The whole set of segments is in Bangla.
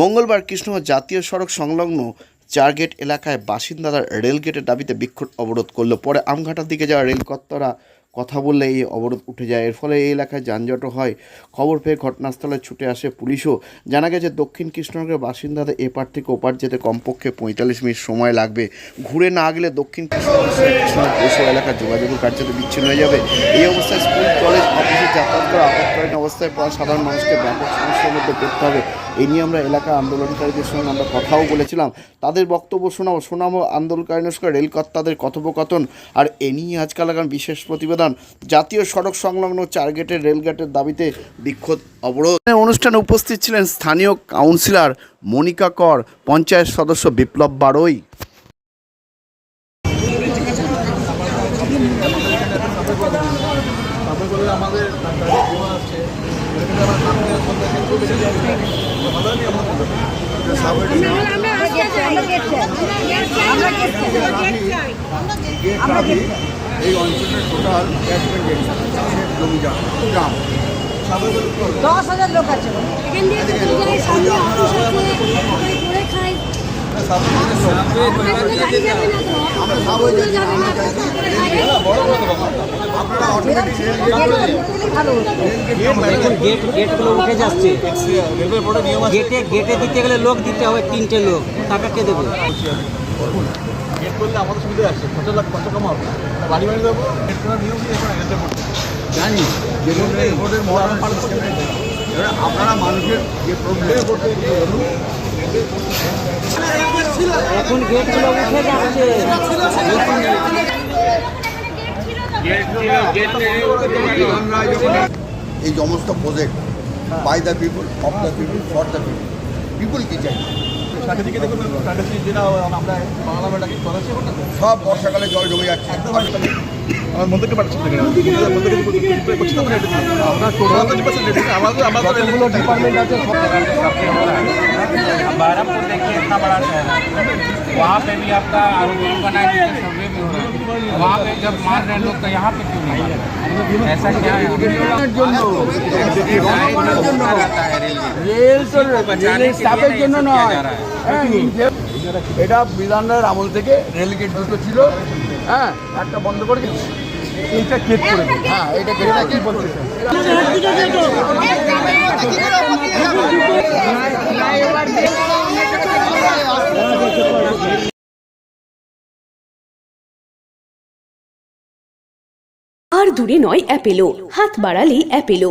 মঙ্গলবার কৃষ্ণগঞ্জ জাতীয় সড়ক সংলগ্ন চারগেট এলাকায় বাসিন্দারা রেলগেটের দাবিতে বিক্ষোভ অবরোধ করল। পরে আমঘাটার দিকে যাওয়া রেলকর্তারা কথা বললে এই অবরোধ উঠে যায়। এর ফলে এই এলাকায় যানজটও হয়। খবর পেয়ে ঘটনাস্থলে ছুটে আসে পুলিশও। জানা গেছে, দক্ষিণ কৃষ্ণনগরের বাসিন্দাদের এপার থেকে ওপার যেতে কমপক্ষে পঁয়তাল্লিশ মিনিট সময় লাগবে। ঘুরে না গেলে দক্ষিণ কৃষ্ণনগর এলাকার যোগাযোগের কার্যত বিচ্ছিন্ন হয়ে যাবে। এই অবস্থায় স্কুল, কলেজ, অফিসে যাতায়াত করা আপৎকালীন অবস্থায় পড়া সাধারণ মানুষকে ব্যাপক সমস্যার মধ্যে পড়তে হবে। এই নিয়ে আমরা এলাকা আন্দোলনকারীদের সঙ্গে আমরা কথাও বলেছিলাম। তাদের বক্তব্য শোনাবো। শোনাবো আন্দোলনকারীদের সঙ্গে রেলকর্তাদের কথোপকথন। আর এ নিয়ে আজকাল বিশেষ প্রতিবেদন। জাতীয় সড়ক সংলগ্ন চারগেটের রেলগেটের দাবিতে বিক্ষোভ অবরোধ। অনুষ্ঠানে উপস্থিত ছিলেন স্থানীয় কাউন্সিলর মনিকা কর, পঞ্চায়েত সদস্য বিপ্লব বারই। আমাদের আমরা এই অঞ্চলের টোটাল চাষের জমি গ্রাম। দশ হাজার লোক আছে। গেট গেটগুলো উঠে যাচ্ছে। রেলওয়ে বোর্ডের নিয়ম আছে। গেটে গেটে দিতে গেলে লোক দিতে হবে তিনটে লোক। টাকা কে দেবে? করলে আমাদের সুবিধা আছে। কত লাখ কত কম হবে? বাড়ি বাড়ি দেবো গেট নিয়ম কি এখন বোর্ড জানি এবার আপনারা মানুষের যে প্রবলেম করতে এখন গেটগুলো উঠে যাচ্ছে। এই সমস্ত project by the people of the people for the people people কি চাই? সার্টিফিকেট দেখুন সার্টিফিকেট যেটা আমরা বাংলা বেটাকে করাচ্ছি ওটা সব বর্ষাকালে জল জমে যাচ্ছে আমার মন্দিরকে পাঠাচ্ছি মন্দিরকে করছি আমরা টোটাল তো ডিপার্টমেন্ট রেডি আমাদের আমাদের রেলগুলো ডিপার্টমেন্ট আছে बहरमपुर देखिए इतना बड़ा शहर है वहाँ पे भी आपका आरोप बनाए नीचे सर्वे भी हो रहा है वहाँ पे जब मार रहे लोग तो यहाँ पे क्यों नहीं मार रहे? ऐसा क्या है রেল মানে রেলের নয়। হ্যাঁ, এটা বিধানরায়ের আমল থেকে রেল গেট দুটো ছিল হ্যাঁ একটা বন্ধ করে দিচ্ছি এইটা কেট করে হ্যাঁ এটা কেটে কি বলছে। আর দূরে নয় অ্যাপেলো হাত বাড়ালেই Apollo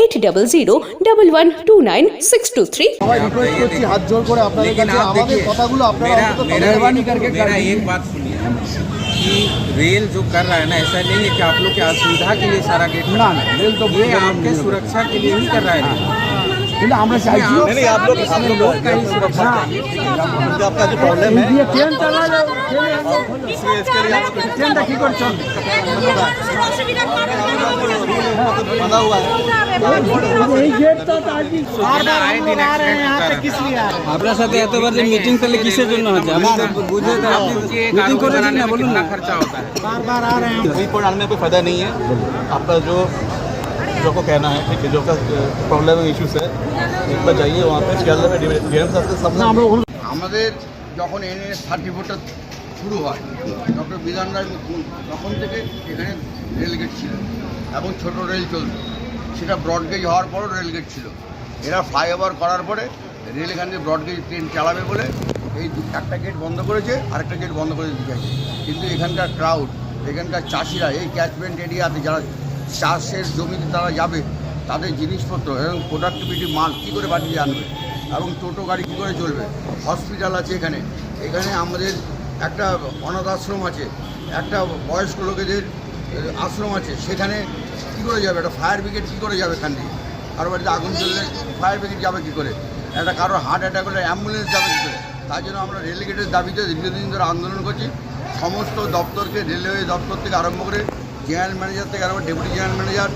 eight double zero double one two nine six two three সবাই রিকোয়েস্ট করছি হাত জোর করে আপনাদের लेकिन কাছে आप আমাদের देखिए কথাগুলো আপনারা मेरा অন্তত मेरा মেহরবানি एक- करके मेरा कर एक बात सुनिए कि रेल जो कर रहा है ना ऐसा नहीं है कि आप लोग की असुविधा के लिए सारा गेट ना, ना, रेल तो ये आपके सुरक्षा के लिए ही कर रहा है কিন্তু আমরা চাইছি ট্রেনটা কি করছেন আপনার সাথে এতবার যে মিটিং তাহলে কিসের জন্য হচ্ছে আমি বুঝে মিটিং করে না বলুন না খরচা হতা বারবার आ रहे हैं कोई पढ़ाने में फ़ायदा नहीं है आपका जो जो को कहना है ठीक है जो का प्रॉब्लम इश्यूज है एक बार जाइए वहाँ पे शियालदह में डीएम साहब के सामने हम लोग আমাদের যখন এনএস সার্টিফিকেটটা শুরু হয় ডক্টর বিধান রায় মুখ্যমন্ত্রী তখন থেকে এখানে রেলগেট ছিল এবং ছোট রেল চলত সেটা ব্রডগেজ হওয়ার পরও রেলগেট ছিল এরা ফ্লাইওভার করার পরে রেল এখান থেকে ব্রডগেজ ট্রেন চালাবে বলে এই দু- একটা গেট বন্ধ করেছে আরেকটা গেট বন্ধ করে দিতে চাইছে কিন্তু এখানকার ক্রাউড এখানকার চাষিরা এই ক্যাচমেন্ট এরিয়াতে যারা চাষের জমিতে তারা যাবে, তাদের জিনিসপত্র এবং প্রোডাক্টিভিটি মাল কী করে বাড়িয়ে আনবে এবং টোটো গাড়ি কী করে চলবে? হসপিটাল আছে এখানে। এখানে আমাদের একটা অনাথ আশ্রম আছে, একটা বয়স্ক লোকেদের আশ্রম আছে, সেখানে কী করে যাবে? একটা ফায়ার ব্রিগেড কী করে যাবে এখান দিয়ে? কারও বাড়িতে আগুন চললে ফায়ার ব্রিগেড যাবে কী করে? একটা কারোর হার্ট অ্যাটাক হলে অ্যাম্বুলেন্স যাবে কী করে? তাই জন্য আমরা রেলগেটের দাবিতে দীর্ঘদিন ধরে আন্দোলন করছি। সমস্ত দপ্তরকে রেলওয়ে দপ্তর থেকে আরম্ভ করে জেনারেল ম্যানেজার থেকে আরম্ভ ডেপুটি জেনারেল ম্যানেজার,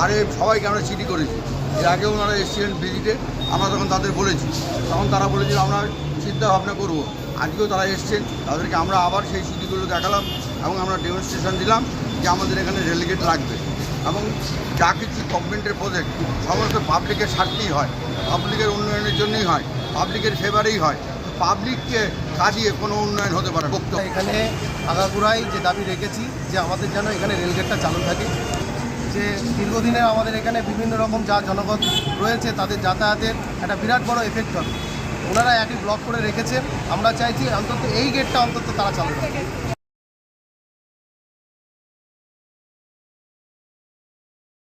আর সবাইকে আমরা চিঠি করেছি। এর আগেও ওনারা এসেছিলেন ভিজিটে, আমরা তখন তাদের বলেছি। তখন তারা বলেছিল, আমরা চিন্তা ভাবনা করব। আজকেও তারা এসছেন, তাদেরকে আমরা আবার সেই চিঠিগুলো দেখালাম এবং আমরা ডেমনস্ট্রেশন দিলাম যে আমাদের এখানে রেলিগেট লাগবে এবং যা কিছু গভর্নমেন্টের প্রজেক্ট সমস্ত পাবলিকের স্বার্থেই হয়। পাবলিকের উন্নয়নের জন্যই হয়। পাবলিকের ফেভারেই হয়। পাবলিককে কাজিয়ে কোনো উন্নয়ন হতে পারে বক্তব্য এখানে আগাগোড়াই যে দাবি রেখেছি যে আমাদের যেন এখানে রেলগেটটা চালু থাকে, যে দীর্ঘদিনে আমাদের এখানে বিভিন্ন রকম যা জনগণ রয়েছে তাদের যাতায়াতের একটা বিরাট বড় এফেক্ট হবে ওনারা একই ব্লক করে রেখেছে আমরা চাইছি অন্তত এই গেটটা অন্তত তারা চালু রাখবে